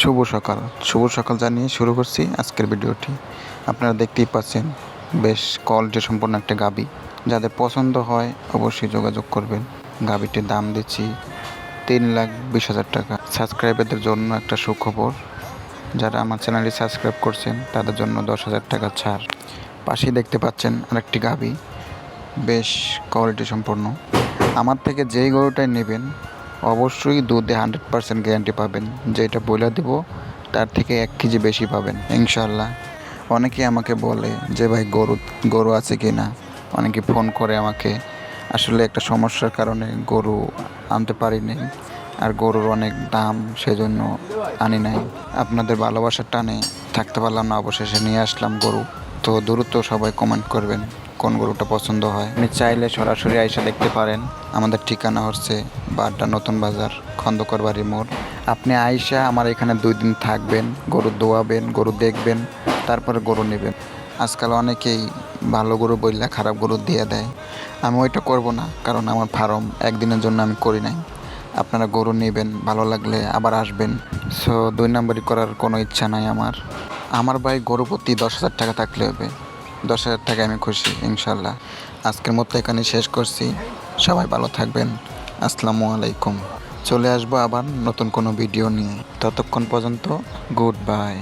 শুভ সকাল। শুভ সকাল জানিয়ে শুরু করছি আজকের ভিডিওটি। আপনারা দেখতেই পাচ্ছেন, বেশ কোয়ালিটি সম্পন্ন একটা গাবি। যাদের পছন্দ হয় অবশ্যই যোগাযোগ করবেন। গাবিটির দাম দিচ্ছি তিন লাখ বিশ হাজার টাকা। সাবস্ক্রাইবারদের জন্য একটা সুখবর, যারা আমার চ্যানেলটি সাবস্ক্রাইব করছেন, তাদের জন্য দশ হাজার টাকা ছাড়। পাশেই দেখতে পাচ্ছেন আরেকটি গাবি, বেশ কোয়ালিটি সম্পন্ন। আমার থেকে যেই গরুটাই নেবেন অবশ্যই দুধে হান্ড্রেড পার্সেন্ট গ্যারান্টি পাবেন। যেটা বলে দেব, তার থেকে এক কেজি বেশি পাবেন ইনশাল্লাহ অনেকে আমাকে বলে যে, ভাই, গরু গরু আছে কি না? অনেকে ফোন করে আমাকে। আসলে একটা সমস্যার কারণে গরু আনতে পারিনি আর গরুর অনেক দাম সেজন্য আনি নাই। আপনাদের ভালোবাসার টানে থাকতে পারলাম না, অবশেষে নিয়ে আসলাম গরু। তো দ্রুত সবাই কমেন্ট করবেন। কোন গরুটা পছন্দ হয়, আপনি চাইলে সরাসরি আইসা দেখতে পারেন। আমাদের ঠিকানা হচ্ছে বাড্ডা নতুন বাজার খন্দকর বাড়ি মোড়। আপনি আইসা আমার এখানে দুই দিন থাকবেন, গরু দোয়াবেন, গরু দেখবেন, তারপরে গরু নেবেন। আজকাল অনেকেই ভালো গরু বললে খারাপ গরু দিয়ে দেয়। আমি ওইটা করব না, কারণ আমার ফার্ম একদিনের জন্য আমি করি নাই। আপনারা গরু নেবেন, ভালো লাগলে আবার আসবেন। সো দুই নম্বরই করার কোনো ইচ্ছা নাই আমার। আমার ভাই গরু প্রতি দশ হাজার টাকা থাকলে হবে। দশ হাজার টাকায় আমি খুশি ইনশাল্লাহ আজকের মতো এখানে শেষ করছি। সবাই ভালো থাকবেন। আসসালামু আলাইকুম। চলে আসব আবার নতুন কোনো ভিডিও নিয়ে। ততক্ষণ পর্যন্ত, গুড বাই।